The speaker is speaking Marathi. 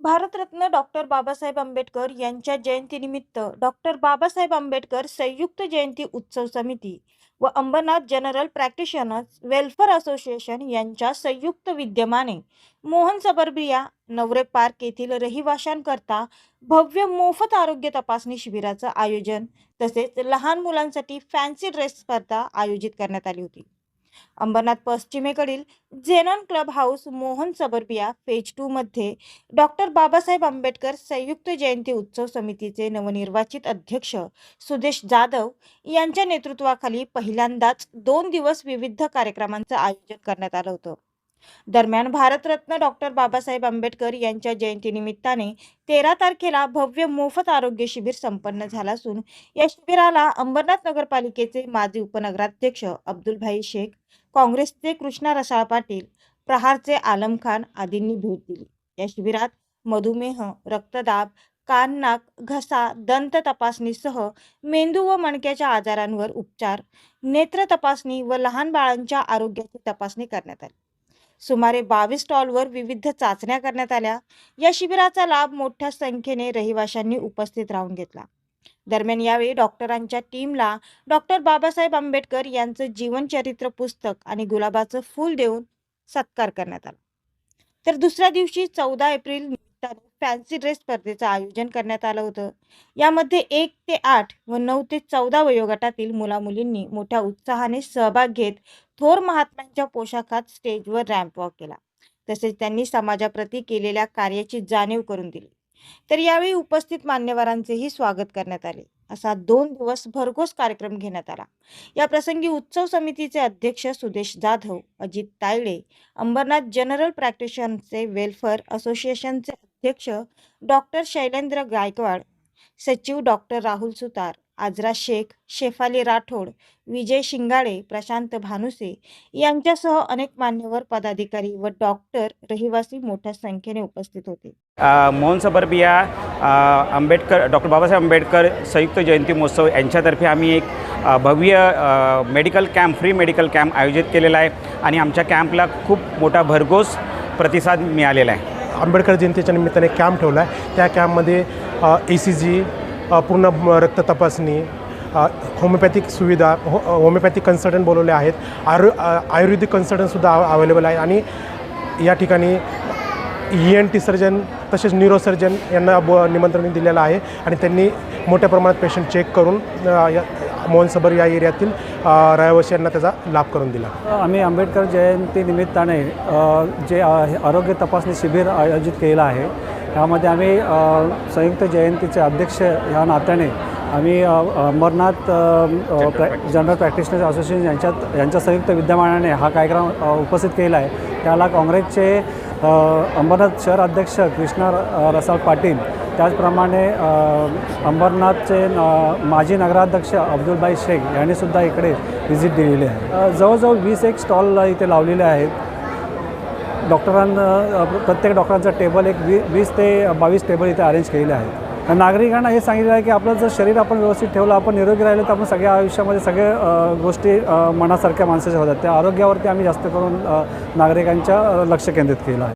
भारतरत्न डॉक्टर बाबासाहेब आंबेडकर यांच्या जयंतीनिमित्त डॉक्टर बाबासाहेब आंबेडकर संयुक्त जयंती उत्सव समिती व Ambernath general practitioners welfare association यांच्या संयुक्त विद्यमाने मोहन सबर्बिया नवरे पार्क येथील रहिवाशांकरता भव्य मोफत आरोग्य तपासणी शिबिराचं आयोजन तसेच लहान मुलांसाठी फॅन्सी ड्रेस स्पर्धा आयोजित करण्यात आली होती. अंबरनाथ पश्चिमेकडील Xenon club house Mohan Suburbia phase two मध्ये डॉक्टर बाबासाहेब आंबेडकर संयुक्त जयंती उत्सव समितीचे नवनिर्वाचित अध्यक्ष सुदेश जाधव यांच्या नेतृत्वाखाली पहिल्यांदाच दोन दिवस विविध कार्यक्रमांचं आयोजन करण्यात आलं होतं. दरम्यान भारतरत्न डॉक्टर बाबासाहेब आंबेडकर यांच्या जयंतीनिमित्ताने तेरा तारखेला भव्य मोफत आरोग्य शिबिर संपन्न झालं असून या शिबिराला अंबरनाथ नगरपालिकेचे माजी उपनगराध्यक्ष अब्दुलभाई शेख काँग्रेसचे कृष्णा रसाळ पाटील प्रहारचे आलम खान आदींनी भेट दिली. या शिबिरात मधुमेह रक्तदाब कान नाक घसा दंत तपासणीसह मेंदू व मणक्याच्या आजारांवर उपचार नेत्र तपासणी व लहान बाळांच्या आरोग्याची तपासणी करण्यात आली. सुमारे बावीस स्टॉलवर विविध चाचण्या करण्यात आल्या. या शिबिराचा लाभ मोठ्या संख्येने रहिवाशांनी उपस्थित राहून घेतला. दरम्यान यावेळी डॉक्टरांच्या टीमला डॉक्टर बाबासाहेब आंबेडकर यांचं जीवनचरित्र पुस्तक आणि गुलाबाचं फूल देऊन सत्कार करण्यात आला. तर दुसऱ्या दिवशी चौदा एप्रिल फॅन्सी ड्रेस स्पर्धेचं आयोजन करण्यात आलं होतं. यामध्ये एक ते आठ व नऊ ते चौदा वयोगटातील मुलामुलींनी मोठ्या उत्साहाने सहभाग घेत थोर महात्म्यांच्या पोशाखात स्टेजवर रॅम्प वॉक केला. तसेच त्यांनी समाजाप्रती केलेल्या कार्याची जाणीव करून दिली. तर यावेळी उपस्थित मान्यवरांचेही स्वागत करण्यात आले. असा दोन दिवस भरघोस कार्यक्रम घेण्यात आला. या प्रसंगी उत्सव समितीचे अध्यक्ष सुदेश जाधव अजित तायडे अंबरनाथ जनरल प्रॅक्टिशनचे वेलफेअर असोसिएशनचे अध्यक्ष डॉक्टर शैलेंद्र गायकवाड सचिव डॉक्टर राहुल सुतार आजरा शेख शेफाली राठोड विजय शिंगाडे प्रशांत भानुसे यांच्यासह अनेक मान्यवर पदाधिकारी व डॉक्टर रहिवासी मोठ्या संख्येने उपस्थित होते. मोहन सबर्बिया आंबेडकर डॉक्टर बाबासाहेब आंबेडकर संयुक्त जयंती महोत्सव यांच्यातर्फे आम्ही एक भव्य medical camp free medical camp आयोजित केलेला आहे आणि आमच्या कॅम्पला खूप मोठा भरघोस प्रतिसाद मिळालेला आहे. आंबेडकर जयंतीच्या निमित्ताने कॅम्प ठेवला आहे. त्या कॅम्पमध्ये ए सी जी पूर्ण रक्त तपासणी होमिओपॅथिक सुविधा हो होमिओपॅथिक कन्सल्टंट बोलवले आहेत. आयु आयुर्वेदिक कन्सल्टंटसुद्धा अवेलेबल आहे. आणि या ठिकाणी ई एन टी सर्जन तसेच न्यूरोसर्जन यांना ब निमंत्रण दिलेलं आहे. आणि त्यांनी मोठ्या प्रमाणात पेशंट चेक करून मोहन सबर या एरियातील रहिवाशांना त्याचा लाभ करून दिला. आम्ही आंबेडकर जयंती निमित्ताने अ, जे आरोग्य तपासणी शिबिर आयोजित केलं आहे. त्यामध्ये आम्ही संयुक्त जयंतीचे अध्यक्ष ह्या नात्याने आम्ही अमरनाथ जनरल प्रॅक्टिशनर्स असोसिएशन यांच्यात यांच्या संयुक्त विद्यमानाने हा कार्यक्रम उपस्थित केला आहे. त्याला काँग्रेसचे अंबरनाथ शहर अध्यक्ष कृष्णा रसाळ पाटील त्याचप्रमाणे अंबरनाथचे माजी नगराध्यक्ष अब्दुलबाई शेख यांनीसुद्धा इकडे व्हिजिट दिलेली आहे. जवळजवळ वीस एक स्टॉल इथे लावलेले आहेत. डॉक्टरांना प्रत्येक डॉक्टरांचं टेबल एक वी वीस ते बावीस टेबल इथे अरेंज केलेले आहेत. नागरिकांना हे सांगितलं आहे की आपलं जर शरीर आपण व्यवस्थित ठेवलं आपण निरोगी राहिलं तर आपण सगळ्या आयुष्यामध्ये सगळे गोष्टी मनासारख्या माणसाच्या होतात. त्या आरोग्यावरती आम्ही जास्त करून नागरिकांच्या लक्ष केंद्रित केलं आहे.